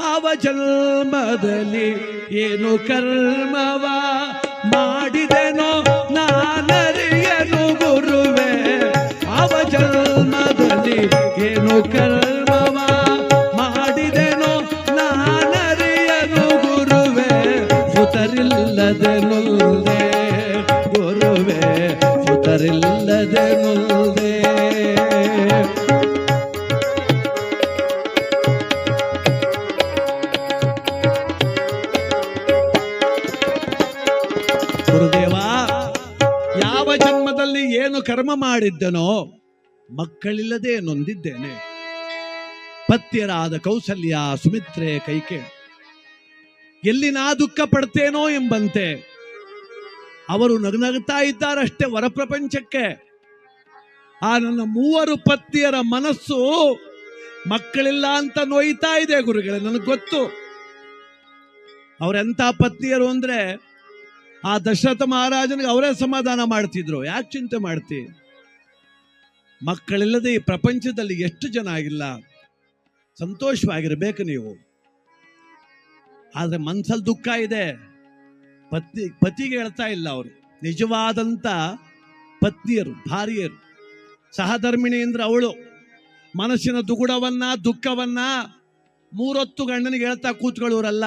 ಅವ ಜನ್ಮದಲ್ಲಿ ಏನು ಕರ್ಮವ ಮಾಡಿದೆನೋ ನಾನರಿಯನು ಗುರುವೆ. ಅವ ಜನ್ಮದಲ್ಲಿ ಏನು ಕರ್ಮವ ಮಾಡಿದೆನೋ ನಾನರಿಯನು ಗುರುವೆ. ಸುತರಿಲ್ಲದೆ ನುಲ್ದೆ ಗುರುವೆ ಸುತರಿಲ್ಲದೆ ಕರ್ಮ ಮಾಡಿದ್ದನೋ ಮಕ್ಕಳಿಲ್ಲದೆ ನೊಂದಿದ್ದೇನೆ. ಪತ್ಯರಾದ ಕೌಸಲ್ಯ ಸುಮಿತ್ರೆ ಕೈಕೆ, ಎಲ್ಲಿ ನಾ ದುಃಖ ಪಡ್ತೇನೋ ಎಂಬಂತೆ. ಅವರು ನಗನಗ್ತಾ ಇದ್ದಾರಷ್ಟೇ ಹೊರಪ್ರಪಂಚಕ್ಕೆ ಆ ನನ್ನ ಮೂವರು ಪತ್ನಿಯರ ಮನಸ್ಸು ಮಕ್ಕಳಿಲ್ಲ ಅಂತ ನೋಯ್ತಾ ಇದೆ ಗುರುಗಳೇ, ನನಗೆ ಗೊತ್ತು. ಅವರೆಂಥ ಪತ್ನಿಯರು ಅಂದ್ರೆ ಆ ದಶರಥ ಮಹಾರಾಜನಿಗೆ ಅವರೇ ಸಮಾಧಾನ ಮಾಡ್ತಿದ್ರು. ಯಾಕೆ ಚಿಂತೆ ಮಾಡ್ತಿ? ಮಕ್ಕಳಿಲ್ಲದೆ ಈ ಪ್ರಪಂಚದಲ್ಲಿ ಎಷ್ಟು ಜನ ಆಗಿಲ್ಲ? ಸಂತೋಷವಾಗಿರ್ಬೇಕು ನೀವು. ಆದರೆ ಮನ್ಸಲ್ಲಿ ದುಃಖ ಇದೆ. ಪತ್ನಿ, ಪತಿಗೆ ಹೇಳ್ತಾ ಇಲ್ಲ ಅವರು. ನಿಜವಾದಂತ ಪತ್ನಿಯರು, ಭಾರ್ಯರು. ಸಹಧರ್ಮಿಣಿ ಅಂದ್ರೆ ಅವಳು. ಮನಸ್ಸಿನ ದುಗುಡವನ್ನ, ದುಃಖವನ್ನ ಮೂರೊತ್ತು ಗಂಡನಿಗೆ ಹೇಳ್ತಾ ಕೂತ್ಕೊಳ್ಳೋರಲ್ಲ.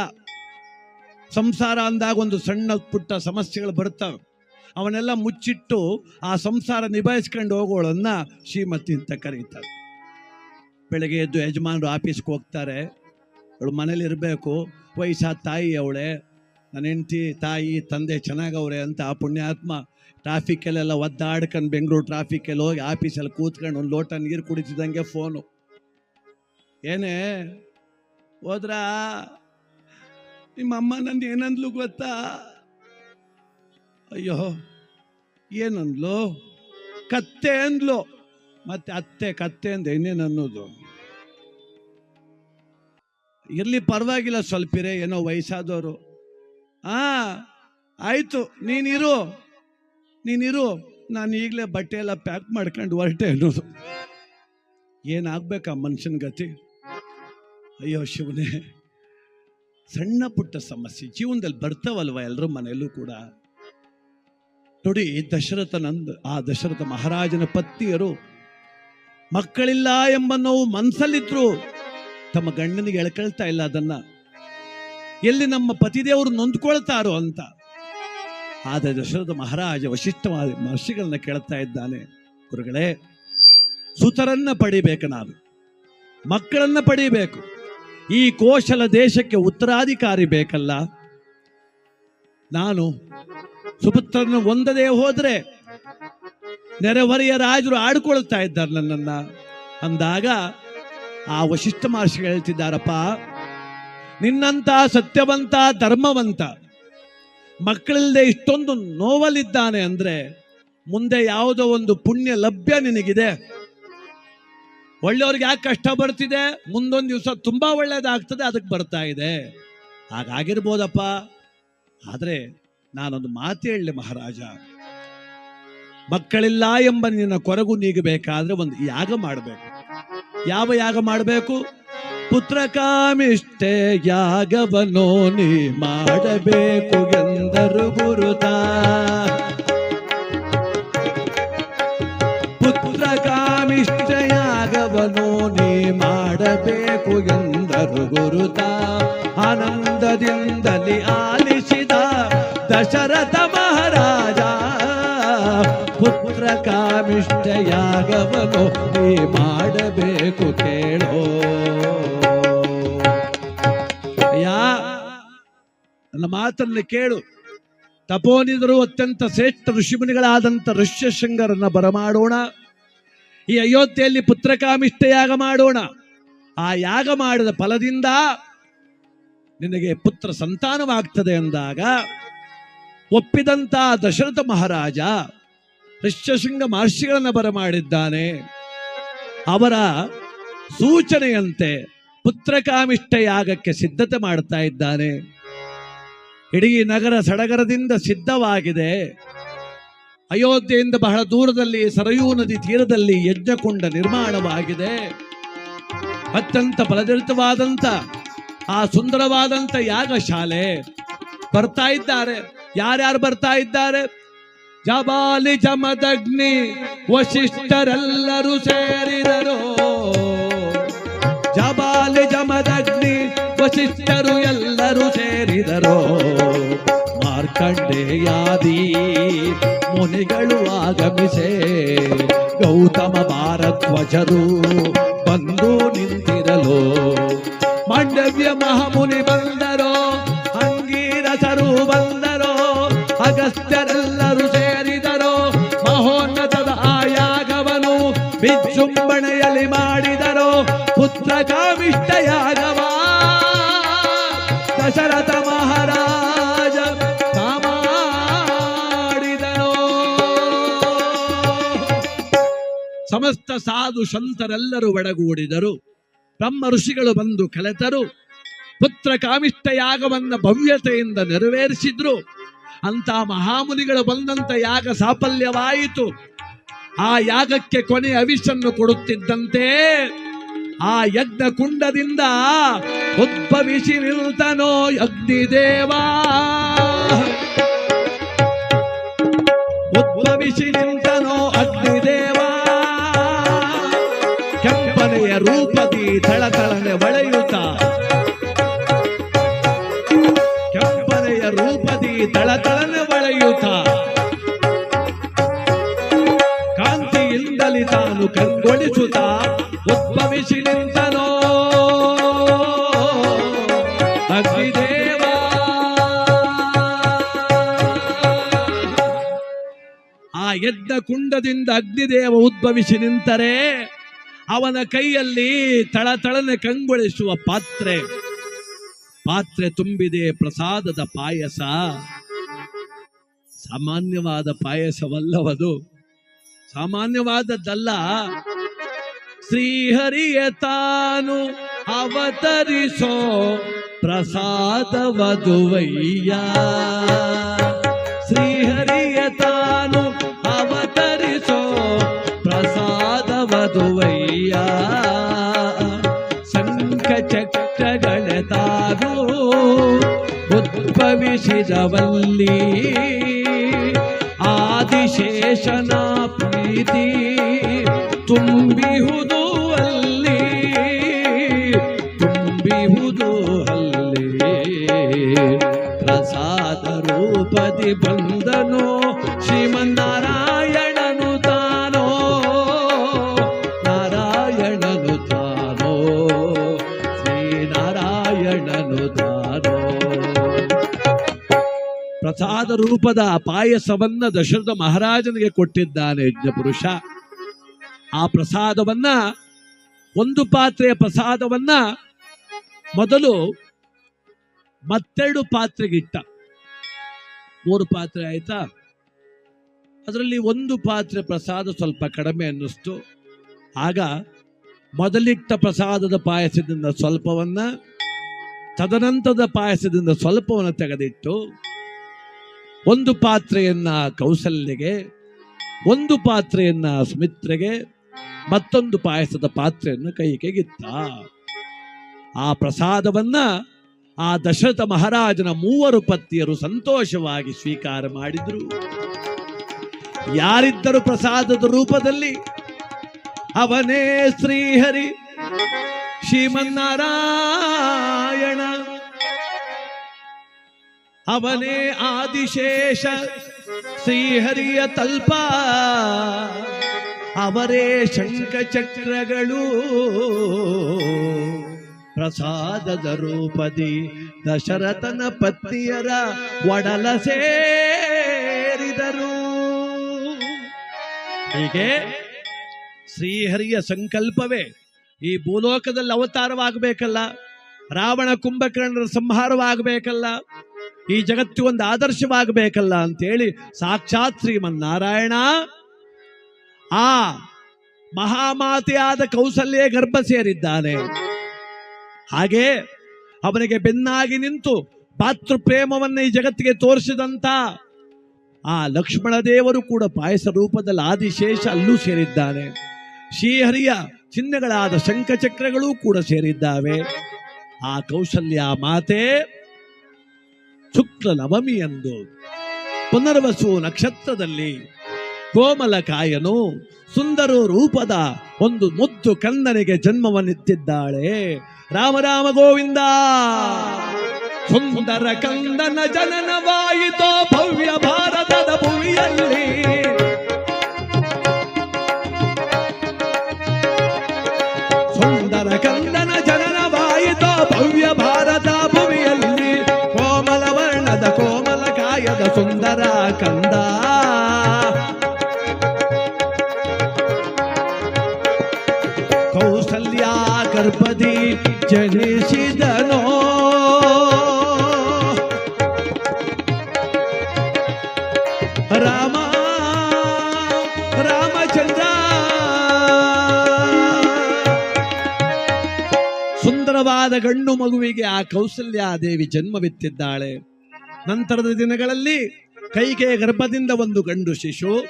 ಸಂಸಾರ ಅಂದಾಗ ಒಂದು ಸಣ್ಣ ಪುಟ್ಟ ಸಮಸ್ಯೆಗಳು ಬರ್ತವೆ ಅವನ್ನೆಲ್ಲ ಮುಚ್ಚಿಟ್ಟು ಆ ಸಂಸಾರ ನಿಭಾಯಿಸ್ಕೊಂಡು ಹೋಗೋಳನ್ನ ಶ್ರೀಮತಿ ಅಂತ ಕರೀತಾರೆ. ಬೆಳಗ್ಗೆ ಎದ್ದು ಯಜಮಾನರು ಆಫೀಸ್ಗೆ ಹೋಗ್ತಾರೆ. ಅವಳು ಮನೇಲಿ ಇರಬೇಕು. ವಯಸ್ಸಾದ ತಾಯಿ ಅವಳೆ. ನನ್ನ ಹೆಂಡತಿ, ತಾಯಿ, ತಂದೆ ಚೆನ್ನಾಗವ್ರೆ ಅಂತ ಆ ಪುಣ್ಯಾತ್ಮ ಟ್ರಾಫಿಕ್ಕಲ್ಲೆಲ್ಲ ಒದ್ದಾಡ್ಕೊಂಡು ಬೆಂಗಳೂರು ಟ್ರಾಫಿಕಲ್ಲಿ ಹೋಗಿ ಆಫೀಸಲ್ಲಿ ಕೂತ್ಕೊಂಡು ಒಂದು ಲೋಟ ನೀರು ಕುಡಿತಿದ್ದಂಗೆ ಫೋನು. ಏನೇ ಹೋದ್ರಾ? ನಿಮ್ಮ ಅಮ್ಮ ನಂದು ಏನಂದ್ಲು ಗೊತ್ತಾ? ಅಯ್ಯೋ, ಏನಂದ್ಲು? ಕತ್ತೆ ಅಂದ್ಲು. ಮತ್ತೆ ಅತ್ತೆ ಕತ್ತೆ ಅಂದ ಏನೇನು ಅನ್ನೋದು? ಇರಲಿ ಪರವಾಗಿಲ್ಲ ಸ್ವಲ್ಪಿರೇ, ಏನೋ ವಯಸ್ಸಾದವರು ಆ, ಆಯ್ತು, ನೀನಿರು. ನೀನಿರು. ನಾನು ಈಗಲೇ ಬಟ್ಟೆ ಎಲ್ಲ ಪ್ಯಾಕ್ ಮಾಡ್ಕೊಂಡು ಹೊರಟೆ ಅನ್ನೋದು. ಏನಾಗ್ಬೇಕಾ ಮನುಷ್ಯನ ಗತಿ? ಅಯ್ಯೋ ಶಿವನೇ. ಸಣ್ಣ ಪುಟ್ಟ ಸಮಸ್ಯೆ. ಜೀವನದಲ್ಲಿ ಬರ್ತಾವಲ್ವ ಎಲ್ಲರ ಮನೆಯಲ್ಲೂ ಕೂಡ? ನೋಡಿ, ದಶರಥ ನಂದ್, ಆ ದಶರಥ ಮಹಾರಾಜನ ಪತ್ನಿಯರು, ಮಕ್ಕಳಿಲ್ಲ ಎಂಬ ನೋವು ಮನಸ್ಸಲ್ಲಿದ್ರು ತಮ್ಮ ಗಂಡನಿಗೆ ಎಳ್ಕೊಳ್ತಾ ಇಲ್ಲ ಅದನ್ನ. ಎಲ್ಲಿ ನಮ್ಮ ಪತಿದೇವರು ನೊಂದ್ಕೊಳ್ತಾರೋ ಅಂತ. ಆದರೆ ದಶರಥ ಮಹಾರಾಜ ವಶಿಷ್ಠವಾದ ಮಹರ್ಷಿಗಳನ್ನ ಕೇಳ್ತಾ ಇದ್ದಾನೆ. ಗುರುಗಳೇ, ಸುತರನ್ನ ಪಡಿಬೇಕು ನಾನು. ಮಕ್ಕಳನ್ನ ಪಡಿಬೇಕು. ಈ ಕೋಶಲ ದೇಶಕ್ಕೆ ಉತ್ತರಾಧಿಕಾರಿ ಬೇಕಲ್ಲ? ನಾನು ಸುಪುತ್ರನ ಹೊಂದದೇ ಹೋದ್ರೆ ನೆರೆಹೊರೆಯ ರಾಜರು ಆಡ್ಕೊಳ್ತಾ ಇದ್ದಾರೆ ನನ್ನನ್ನ. ಅಂದಾಗ ಆ ವಶಿಷ್ಠ ಮಹರ್ಷಿ ಹೇಳ್ತಿದ್ದಾರಪ್ಪ ನಿನ್ನಂತ ಸತ್ಯವಂತ, ಧರ್ಮವಂತ ಮಕ್ಕಳಿಲ್ಲದೆ ಇಷ್ಟೊಂದು ನೋವಲ್ಲಿದ್ದಾನೆ ಅಂದ್ರೆ ಮುಂದೆ ಯಾವುದೋ ಒಂದು ಪುಣ್ಯ ಲಭ್ಯ ನಿನಗಿದೆ. ಒಳ್ಳೆಯವ್ರಿಗೆ ಯಾಕೆ ಕಷ್ಟ ಬರ್ತಿದೆ? ಮುಂದೊಂದು ದಿವಸ ತುಂಬಾ ಒಳ್ಳೇದಾಗ್ತದೆ, ಅದಕ್ಕೆ ಬರ್ತಾ ಇದೆ. ಹಾಗಾಗಿರ್ಬೋದಪ್ಪ. ಆದ್ರೆ ನಾನೊಂದು ಮಾತು ಹೇಳಲಿ ಮಹಾರಾಜ. ಮಕ್ಕಳಿಲ್ಲ ಎಂಬ ನಿನ್ನ ಕೊರಗು ನೀಗಬೇಕಾದ್ರೆ ಒಂದು ಯಾಗ ಮಾಡಬೇಕು. ಯಾವ ಯಾಗ ಮಾಡಬೇಕು? ಪುತ್ರ ಕಾಮಿಷ್ಟೆ ಯಾಗವನೋ ನೀ ಮಾಡಬೇಕು ಎಂದರು ಗುರುತ. ಎಂದರು ಗುರುತ ಆನಂದದಿಂದಲಿ ಆಲಿಸಿದ ದಶರಥ ಮಹಾರಾಜ. ಪುತ್ರ ಕಾಮಿಷ್ಟ ಯಾಗವನ್ನು ನೀ ಮಾಡಬೇಕು ಕೇಳೋ. ಯಾ ನನ್ನ ಮಾತನ್ನು ಕೇಳು. ತಪೋನಿದರು ಅತ್ಯಂತ ಶ್ರೇಷ್ಠ ಋಷಿಮುನಿಗಳಾದಂಥ ಋಷ್ಯಶೃಂಗರನ್ನ ಬರಮಾಡೋಣ. ಈ ಅಯೋಧ್ಯೆಯಲ್ಲಿ ಪುತ್ರಕಾಮಿಷ್ಠೆಯಾಗ ಮಾಡೋಣ. ಆ ಯಾಗ ಮಾಡಿದ ಫಲದಿಂದ ನಿನಗೆ ಪುತ್ರ ಸಂತಾನವಾಗ್ತದೆ ಎಂದಾಗ ಒಪ್ಪಿದಂತ ದಶರಥ ಮಹಾರಾಜ ಋಷ್ಯಶೃಂಗ ಮಹರ್ಷಿಗಳನ್ನು ಬರಮಾಡಿದ್ದಾನೆ. ಅವರ ಸೂಚನೆಯಂತೆ ಪುತ್ರಕಾಮಿಷ್ಠ ಯಾಗಕ್ಕೆ ಸಿದ್ಧತೆ ಮಾಡ್ತಾ ಇದ್ದಾನೆ. ಇಡೀ ನಗರ ಸಡಗರದಿಂದ ಸಿದ್ಧವಾಗಿದೆ. ಅಯೋಧ್ಯೆಯಿಂದ ಬಹಳ ದೂರದಲ್ಲಿ ಸರಯೂ ನದಿ ತೀರದಲ್ಲಿ ಯಜ್ಞಕುಂಡ ನಿರ್ಮಾಣವಾಗಿದೆ. ಅತ್ಯಂತ ಫಲದರಿತವಾದಂತ ಆ ಸುಂದರವಾದಂತ ಯಾಗ ಶಾಲೆ ಬರ್ತಾ ಇದ್ದಾರೆ. ಯಾರ್ಯಾರು ಬರ್ತಾ ಇದ್ದಾರೆ? ಜಬಾಲಿ ಜಮದಗ್ನಿ ವಶಿಷ್ಠರೆಲ್ಲರೂ ಸೇರಿದರು. ಜಬಾಲಿ ಜಮದಗ್ನಿ ವಶಿಷ್ಠರು ಎಲ್ಲರೂ ಸೇರಿದರು. ಮಾರ್ಕಂಡೇಯಾದಿ ಮುನಿಗಳು ಆಗಮಿಸೆ. ಗೌತಮ ಭಾರದ್ವಜರು ಬಂದು ನಿಂತಿರಲು ಮಾಂಡವ್ಯ ಮಹಾಮುನಿ ಬಂದರೋ ಅಂಗೀರಸರು ಬಂದರೋ, ಅಗಸ್ತ್ಯರೆಲ್ಲರೂ ಸೇರಿದರೋ, ಮಹೋನ್ನತದ ಆಯಾಗವನು ಯಾಗವನು ವಿಜೃಂಭಣೆಯಲ್ಲಿ ಮಾಡಿದರೋ ಪುತ್ರ ಕಾಮಿಷ್ಟ ಯಾಗವ ದಶರಥ ಸಮಸ್ತ ಸಾಧು ಸಂತರೆಲ್ಲರೂ ಒಡಗೂಡಿದರು. ತಮ್ಮ ಋಷಿಗಳು ಬಂದು ಕಲೆತರು. ಪುತ್ರ ಕಾಮಿಷ್ಟ ಯಾಗವನ್ನ ಭವ್ಯತೆಯಿಂದ ನೆರವೇರಿಸಿದ್ರು. ಅಂತ ಮಹಾಮುನಿಗಳು ಬಂದಂತ ಯಾಗ ಸಾಫಲ್ಯವಾಯಿತು. ಆ ಯಾಗಕ್ಕೆ ಕೊನೆ ಅವಿಷನ್ನು ಕೊಡುತ್ತಿದ್ದಂತೆ ಆ ಯಜ್ಞ ಕುಂಡದಿಂದ ಉದ್ಭವಿಸಿ ನಿಲ್ತನೋ ಅಗ್ನಿದೇವ ಉದ್ಭವಿಸಿ ನಿಲ್ತನೋ ಅಗ್ನಿದೇವ ಥಳಥಳನೆ ಹೊಳೆಯುತ್ತ ಕೆಂಪನೆಯ ರೂಪದಿ ಥಳಥಳನೆ ಹೊಳೆಯುತ್ತ ಕಾಂತಿಯಿಂದಲಿ ತಾನು ಕಂಗೊಳಿಸುತ್ತ. ಉದ್ಭವಿಸಿ ನಿಂತನೋ ಅಗ್ನಿದೇವ ಆ ಎದ್ದ ಕುಂಡದಿಂದ ಅಗ್ನಿದೇವ ಉದ್ಭವಿಸಿ ನಿಂತರೆ. ಅವನ ಕೈಯಲ್ಲಿ ತಳತಳನೆ ಕಂಗೊಳಿಸುವ ಪಾತ್ರೆ. ಪಾತ್ರೆ ತುಂಬಿದೆ, ಪ್ರಸಾದದ ಪಾಯಸ. ಸಾಮಾನ್ಯವಾದ ಪಾಯಸವಲ್ಲವದು. ಸಾಮಾನ್ಯವಾದದ್ದಲ್ಲ. ಶ್ರೀಹರಿಯ ತಾನು ಅವತರಿಸೋ ಪ್ರಸಾದವದುವಯ್ಯ. ಉದ್ಭವಿಸಿದವಲ್ಲಿ ಆದಿಶೇಷನ ಪ್ರೀತಿ ತುಂಬಿಹುದು ಅಲ್ಲಿ ತುಂಬಿಹುದು ಅಲ್ಲಿ. ಪ್ರಸಾದ ರೂಪದಿ ಬಂದನು ಶ್ರೀಮನ್ನಾರಾಯಣನು ತಾನೋ ನಾರಾಯಣನು ತಾನೋ. ಪ್ರಸಾದ ರೂಪದ ಪಾಯಸವನ್ನ ದಶರಥ ಮಹಾರಾಜನಿಗೆ ಕೊಟ್ಟಿದ್ದಾನೆ ಯಜ್ಞಪುರುಷ. ಆ ಪ್ರಸಾದವನ್ನ, ಒಂದು ಪಾತ್ರೆಯ ಪ್ರಸಾದವನ್ನ ಮೊದಲು ಮತ್ತೆರಡು ಪಾತ್ರೆಗಿಟ್ಟ. ಮೂರು ಪಾತ್ರೆ ಆಯ್ತಾ? ಅದರಲ್ಲಿ ಒಂದು ಪಾತ್ರೆ ಪ್ರಸಾದ ಸ್ವಲ್ಪ ಕಡಿಮೆ ಅನ್ನಿಸ್ತು. ಆಗ ಮೊದಲಿಟ್ಟ ಪ್ರಸಾದದ ಪಾಯಸದಿಂದ ಸ್ವಲ್ಪವನ್ನ, ತದನಂತರದ ಪಾಯಸದಿಂದ ಸ್ವಲ್ಪವನ್ನು ತೆಗೆದಿಟ್ಟು ಒಂದು ಪಾತ್ರೆಯನ್ನ ಕೌಸಲ್ಯಗೆ ಒಂದು ಪಾತ್ರೆಯನ್ನ ಸುಮಿತ್ರೆಗೆ, ಮತ್ತೊಂದು ಪಾಯಸದ ಪಾತ್ರೆಯನ್ನು ಕೈಗೆಗಿತ್ತ. ಆ ಪ್ರಸಾದವನ್ನ ಆ ದಶರಥ ಮಹಾರಾಜನ ಮೂವರು ಪತ್ನಿಯರು ಸಂತೋಷವಾಗಿ ಸ್ವೀಕಾರ ಮಾಡಿದರು. ಯಾರಿದ್ದರು ಪ್ರಸಾದದ ರೂಪದಲ್ಲಿ? ಅವನೇ ಶ್ರೀಹರಿ ಶ್ರೀಮನ್ನಾರಾಯಣ. ಅವನೇ ಆದಿಶೇಷ, ಶ್ರೀಹರಿಯ ತಲ್ಪ. ಅವರೇ ಶಂಖಚಕ್ರಗಳು. ಪ್ರಸಾದದ ರೂಪದಿ ದಶರಥನ ಪತ್ನಿಯರ ಒಡಲ ಸೇರಿದರು. ಹೀಗೆ ಶ್ರೀಹರಿಯ ಸಂಕಲ್ಪವೇ ಈ ಭೂಲೋಕದಲ್ಲಿ ಅವತಾರವಾಗಬೇಕಲ್ಲ, ರಾವಣ ಕುಂಭಕರ್ಣರ ಸಂಹಾರವಾಗಬೇಕಲ್ಲ ಈ ಜಗತ್ತು ಒಂದು ಆದರ್ಶವಾಗಬೇಕಲ್ಲ ಅಂತೇಳಿ ಸಾಕ್ಷಾತ್ ಶ್ರೀಮನ್ನಾರಾಯಣ ಆ ಮಹಾಮಾತೆಯಾದ ಕೌಸಲ್ಯ ಗರ್ಭ ಸೇರಿದ್ದಾನೆ. ಹಾಗೆ ಅವನಿಗೆ ಬೆನ್ನಾಗಿ ನಿಂತು ಪಾತೃ ಪ್ರೇಮವನ್ನು ಈ ಜಗತ್ತಿಗೆ ತೋರಿಸಿದಂತ ಆ ಲಕ್ಷ್ಮಣ ದೇವರು ಕೂಡ ಪಾಯಸ ರೂಪದಲ್ಲಿ ಆದಿಶೇಷ ಅಲ್ಲೂ ಸೇರಿದ್ದಾನೆ. ಶ್ರೀಹರಿಯ ಚಿಹ್ನೆಗಳಾದ ಶಂಖಚಕ್ರಗಳೂ ಕೂಡ ಸೇರಿದ್ದಾವೆ. ಆ ಕೌಶಲ್ಯ ಮಾತೆ ಶುಕ್ಲ ನವಮಿ ಎಂದು ಪುನರ್ವಸು ನಕ್ಷತ್ರದಲ್ಲಿ ಕೋಮಲ ಕಾಯನು ಸುಂದರ ರೂಪದ ಒಂದು ಮುದ್ದು ಕಂದನಿಗೆ ಜನ್ಮವನ್ನಿತ್ತಿದ್ದಾಳೆ ರಾಮ ಗೋವಿಂದ! ಸುಂದರ ಕಂದನ ಜನನವಾಯಿತೋ ಭವ್ಯ ಭಾರತದ ಭೂಮಿಯಲ್ಲಿ. ಸುಂದರ ಕಂದನ ಕೋಮಲ ಸುಂದರ ಕಂದ. ಕೌಸಲ್ಯ ಗರ್ಭದಿ ಜನಿಸಿದನೋ. ರಾಮ, ರಾಮಚಂದ್ರ. ಸುಂದರವಾದ ಗಂಡು ಮಗುವಿಗೆ ಆ ಕೌಸಲ್ಯ ದೇವಿ ಜನ್ಮವಿತ್ತಿದ್ದಾಳೆ. ನಂತರದ ದಿನಗಳಲ್ಲಿ ಕೈಗೆ ಗರ್ಭದಿಂದ ಒಂದು ಗಂಡು ಶಿಶು,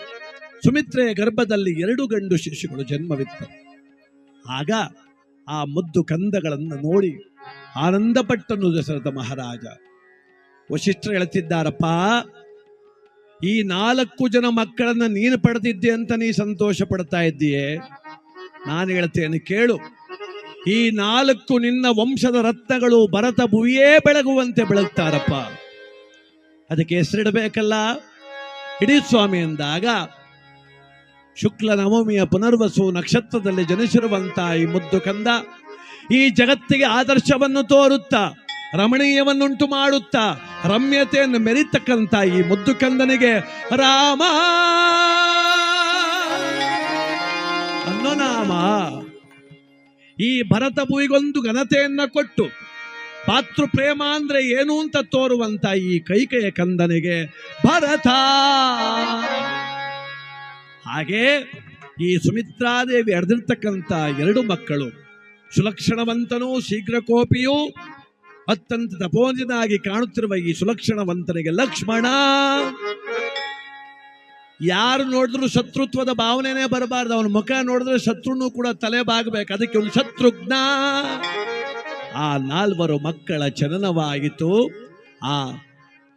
ಸುಮಿತ್ರೆಯ ಗರ್ಭದಲ್ಲಿ ಎರಡು ಗಂಡು ಶಿಶುಗಳು ಜನ್ಮವಿತ್ತು. ಆಗ ಆ ಮುದ್ದು ಕಂದಗಳನ್ನು ನೋಡಿ ಆನಂದಪಟ್ಟನು ದಶರಥ ಮಹಾರಾಜ. ವಶಿಷ್ಠರು ಹೇಳ್ತಿದ್ದಾರಪ್ಪ ಈ ನಾಲ್ಕು ಜನ ಮಕ್ಕಳನ್ನ ನೀನು ಪಡೆದಿದ್ದೆ ಅಂತ ನೀ ಸಂತೋಷ ಪಡ್ತಾ ಇದ್ದೀಯೇ? ನಾನು ಹೇಳ್ತೇನೆ ಕೇಳು. ಈ ನಾಲ್ಕು ನಿನ್ನ ವಂಶದ ರತ್ನಗಳು ಭರತ ಭುವಿಯೇ ಬೆಳಗುವಂತೆ ಬೆಳಗ್ತಾರಪ್ಪ. ಅದಕ್ಕೆ ಹೆಸರಿಡಬೇಕಲ್ಲ? ಇಡೀ ಸ್ವಾಮಿ ಎಂದಾಗ ಶುಕ್ಲ ನವಮಿಯ ಪುನರ್ವಸು ನಕ್ಷತ್ರದಲ್ಲಿ ಜನಿಸಿರುವಂಥ ಈ ಮುದ್ದು ಕಂದ ಈ ಜಗತ್ತಿಗೆ ಆದರ್ಶವನ್ನು ತೋರುತ್ತಾ, ರಮಣೀಯವನ್ನುಂಟು ಮಾಡುತ್ತಾ, ರಮ್ಯತೆಯನ್ನು ಮೆರಿತಕ್ಕಂತ ಈ ಮುದ್ದು ಕಂದನಿಗೆ ರಾಮ! ಅನ್ನೋ ನಾಮ. ಈ ಭರತ ಭೂಗೊಂದು ಘನತೆಯನ್ನ ಕೊಟ್ಟು ಪಾತೃ ಪ್ರೇಮ ಅಂದ್ರೆ ಏನು ಅಂತ ತೋರುವಂತ ಈ ಕೈಕೆಯ ಕಂದನಿಗೆ ಭರತ. ಹಾಗೆ ಈ ಸುಮಿತ್ರಾದೇವಿ ಅರ್ದಿರ್ತಕ್ಕಂಥ ಎರಡು ಮಕ್ಕಳು, ಸುಲಕ್ಷಣವಂತನೂ ಶೀಘ್ರ ಕೋಪಿಯೂ, ಅತ್ಯಂತ ತಪೋಜನಾಗಿ ಕಾಣುತ್ತಿರುವ ಈ ಸುಲಕ್ಷಣವಂತನಿಗೆ ಲಕ್ಷ್ಮಣ. ಯಾರು ನೋಡಿದ್ರು ಶತ್ರುತ್ವದ ಭಾವನೆನೇ ಬರಬಾರ್ದು. ಅವನ ಮುಖ ನೋಡಿದ್ರೆ ಶತ್ರುನು ಕೂಡ ತಲೆ ಬಾಗಬೇಕು. ಅದಕ್ಕೆ ಒಂದು ಶತ್ರುಘ್ನ. ಆ ನಾಲ್ವರು ಮಕ್ಕಳ ಜನನವಾಯಿತು. ಆ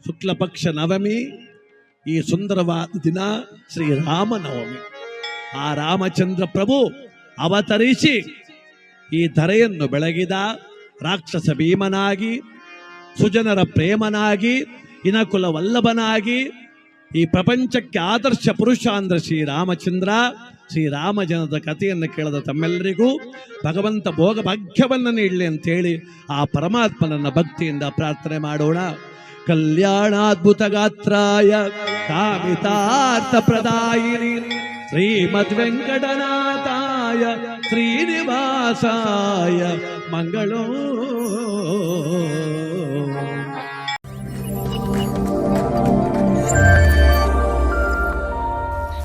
ಶುಕ್ಲಪಕ್ಷ ನವಮಿ, ಈ ಸುಂದರವಾದ ದಿನ ಶ್ರೀರಾಮನವಮಿ ಆ ರಾಮಚಂದ್ರ ಪ್ರಭು ಅವತರಿಸಿ ಈ ಧರೆಯನ್ನು ಬೆಳಗಿದ ರಾಕ್ಷಸ ಭೀಮನಾಗಿ, ಸುಜನರ ಪ್ರೇಮನಾಗಿ ಇನಕುಲ ವಲ್ಲಭನಾಗಿ ಈ ಪ್ರಪಂಚಕ್ಕೆ ಆದರ್ಶ ಪುರುಷ ಅಂದ್ರೆ ಶ್ರೀರಾಮಚಂದ್ರ ಶ್ರೀರಾಮ ಜನದ ಕಥೆಯನ್ನು ಕೇಳದ ತಮ್ಮೆಲ್ಲರಿಗೂ ಭಗವಂತ ಭೋಗ ಭಾಗ್ಯವನ್ನು ನೀಡಲಿ ಅಂತೇಳಿ ಆ ಪರಮಾತ್ಮನನ್ನ ಭಕ್ತಿಯಿಂದ ಪ್ರಾರ್ಥನೆ ಮಾಡೋಣ. ಕಲ್ಯಾಣಾದ್ಭುತ ಗಾತ್ರಾಯ ಕಾಮಿತಾರ್ಥ ಪ್ರದಾಯಿನಿ ಶ್ರೀಮದ್ ವೆಂಕಟನಾಥಾಯ ಶ್ರೀನಿವಾಸಾಯ ಮಂಗಳೋ.